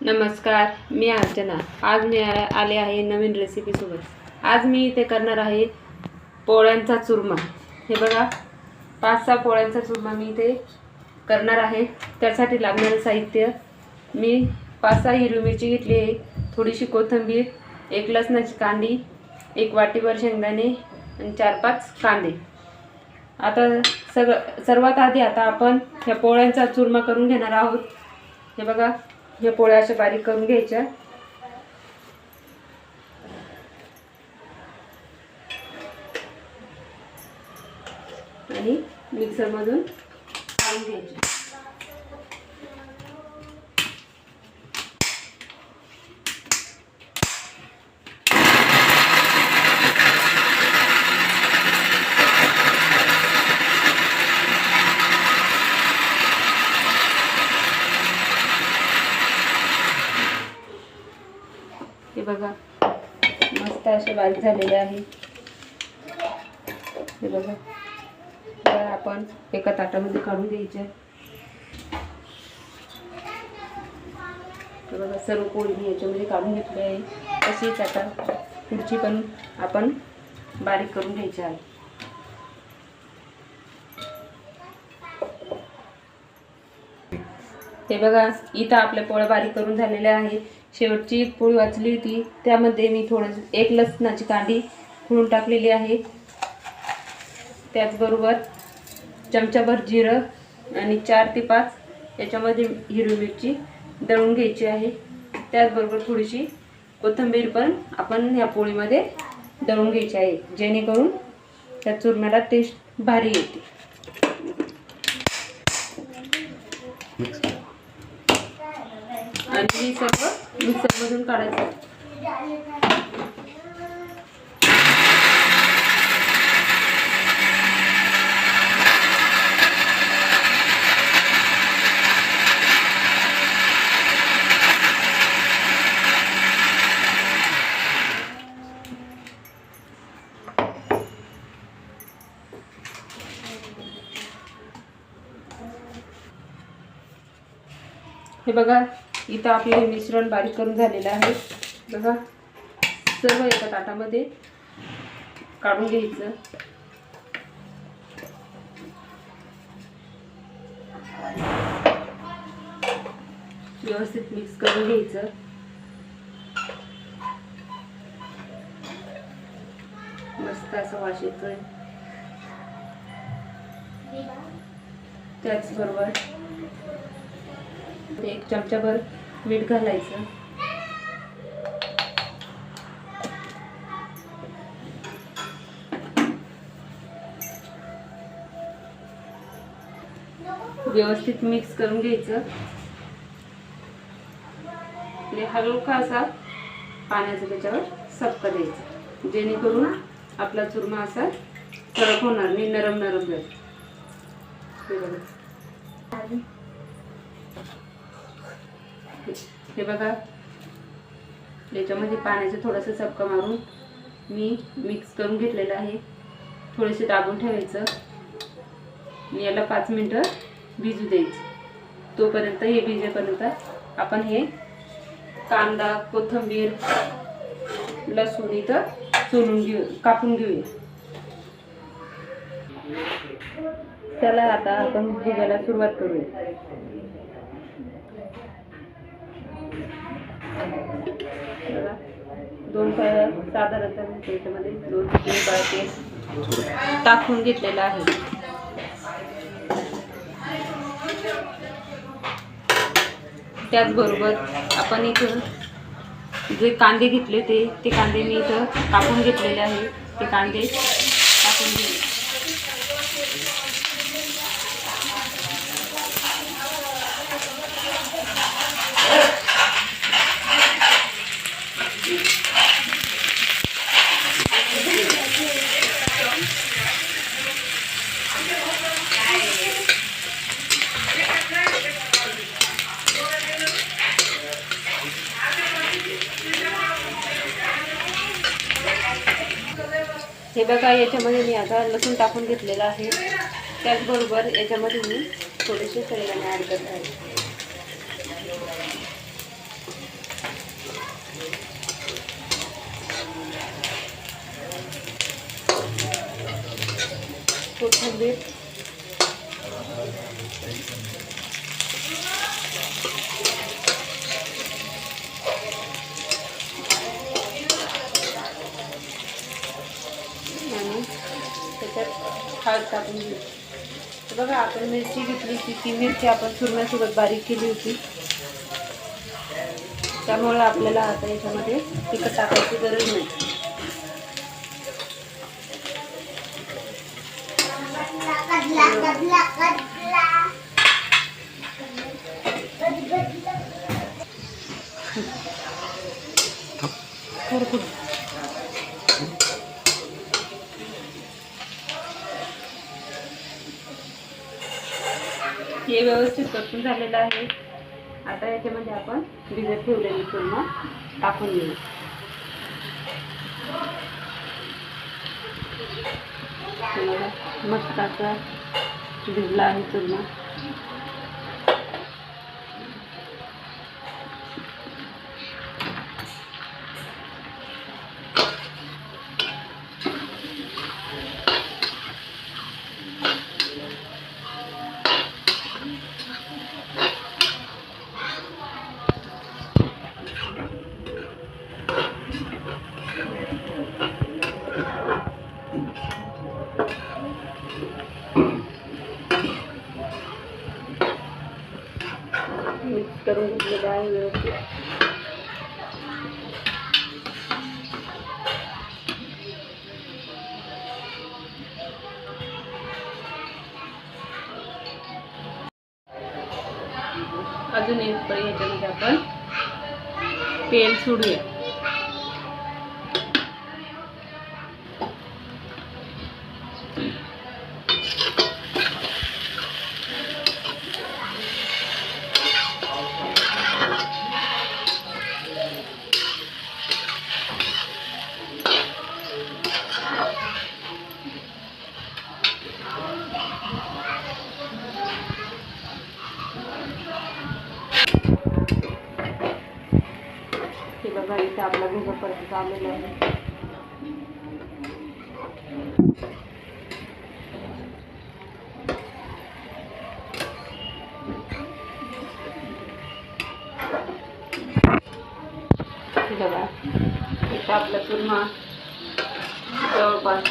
नमस्कार मी अर्चना. आज मी आ- आले आहे नवीन रेसिपीसोबत आज मी इथे करणार आहे पोळ्यांचा चुरमा. हे बघा पाच सहा पोळ्यांचा चुरमा मी इथे करणार आहे. त्यासाठी लागणारं साहित्य मी पाच सहा हिरवी मिरची घेतली आहे थोडीशी कोथिंबीर एक लसणाची कांडी एक वाटीभर शेंगदाणे आणि चार पाच कांदे. आता सगळं सर्वात आधी आता आपण ह्या पोळ्यांचा चुरमा करून घेणार आहोत. हे बघा ह्या पोळ्या अशा बारीक करून घ्यायच्या. आणि मिक्सरमधून काढून घ्यायच्या हे बघा मस्त बारीक झालेले आहे. हे बघा. तर आपण एका ताटामध्ये काढून द्यायचे बघा सर्व पोळी मी याच्यामध्ये काढून घेतली आहे. तशीच आता पुढची पण आपण बारीक करून घ्यायची आहे. हे बघा इथं आपल्या पोळ्या बारीक करून झालेल्या आहे शेवटची एक पोळी वाचली होती. त्यामध्ये मी थोडं एक लसणाची कांडी फुलून टाकलेली आहे. त्याचबरोबर चमचाभर जिरं आणि चार ते पाच याच्यामध्ये हिरवी मिरची दळून घ्यायची आहे. त्याचबरोबर थोडीशी कोथिंबीर पण आपण ह्या पोळीमध्ये दळून घ्यायची आहे. जेणेकरून त्या चुरम्याला टेस्ट भारी येते. आणि हे सर्व मिक्सरमधून काढायचं. हे बघा इथं आपले हे मिश्रण बारीक करून झालेलं आहे. बघा सर्व एका ताटामध्ये काढून घ्यायचं. व्यवस्थित मिक्स करून घ्यायचं. मस्त असं वास येतोय. त्याचबरोबर एक चमचाभर मीठ घालायचं. व्यवस्थित मिक्स करून घ्यायचं. हलका असा पाण्याचा त्याच्यावर सपका द्यायचा. जेणेकरून आपला चुरमा असा कडक होणार नाही नरम नरम जाईल हे बघा. याच्यामध्ये पाण्याचं थोडंसं चपका मारून मी मिक्स करून घेतलेलं आहे. थोडेसे दाबून ठेवायचं. आणि याला पाच मिनटं भिजू द्यायचं. तोपर्यंत हे भिजेपर्यंत आपण हे कांदा कोथिंबीर लसूण इथं सोलून घेऊ कापून घेऊया. त्याला आता आपण भिजायला सुरुवात करूया. बघा. दोन पाय साधारणतः त्याच्यामध्ये दोन तीन पाय तेल टाकून घेतलेलं आहे त्याचबरोबर आपण इथं जे कांदे घेतले होते ते कांदे मी इथं कापून घेतलेले आहे ते कांदे हे बघा याच्यामध्ये मी आता लसूण टाकून घेतलेलं आहे. त्याचबरोबर याच्यामध्ये मी थोडेसे सैलाने ॲड करत आहे. कोथिंबीर. त्याच्यात हळद टाकून घेऊ तर बघा आपण मिरची घेतली ती मिरची आपण चुरम्यासोबत बारीक केली होती त्यामुळे आपल्याला आता याच्यामध्ये? तिखट टाकायची गरज नाही. हे व्यवस्थित परतून झालेलं आहे. आता याच्यामध्ये आपण भिजत ठेवलेली पूर्ण टाकून घेऊ. मस्त असा भिजला आहे चुरमा. अजून एक पळी ह्याच्यामध्ये आपण तेल सोडूया. हे बघा इथे आपला भुगा परत आलेला आहे हे बघा इथं आपला चुरमा जवळपास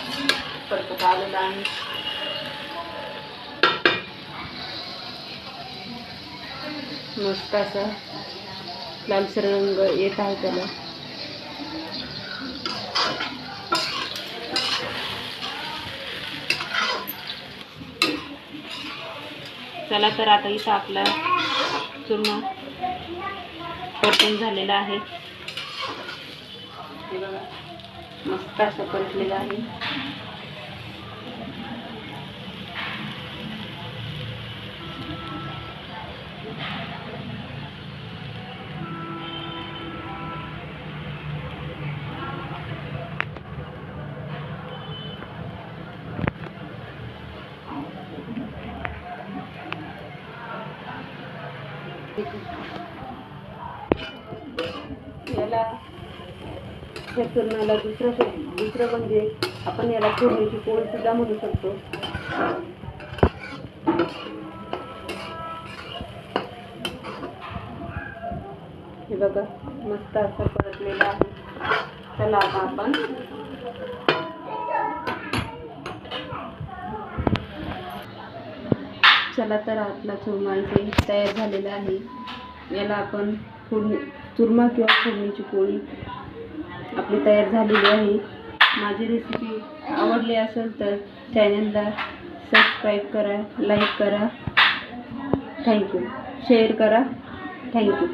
परत आलेला आहे मस्त असा लालसर रंग येत आहे त्याला. चला तर आता इथं आपला चूर्ण परतून झालेला आहे. मस्त असं परतलेलं आहे. याला हे चुरणाला दुसरं दुसरं म्हणजे आपण याला चुरणीची पोळी सुद्धा म्हणू शकतो. हे बघा मस्त असं परतलेलं आहे. चला आता आपण चला तर आपला चुरमा इथे तयार झालेला आहे. याला आपण फोडणी चुरमा किंवा फोडणीची पोळी आपली तयार झालेली आहे. माझी रेसिपी आवडली असेल तर चॅनलला सबस्क्राईब करा लाईक करा. थँक्यू शेअर करा. थँक्यू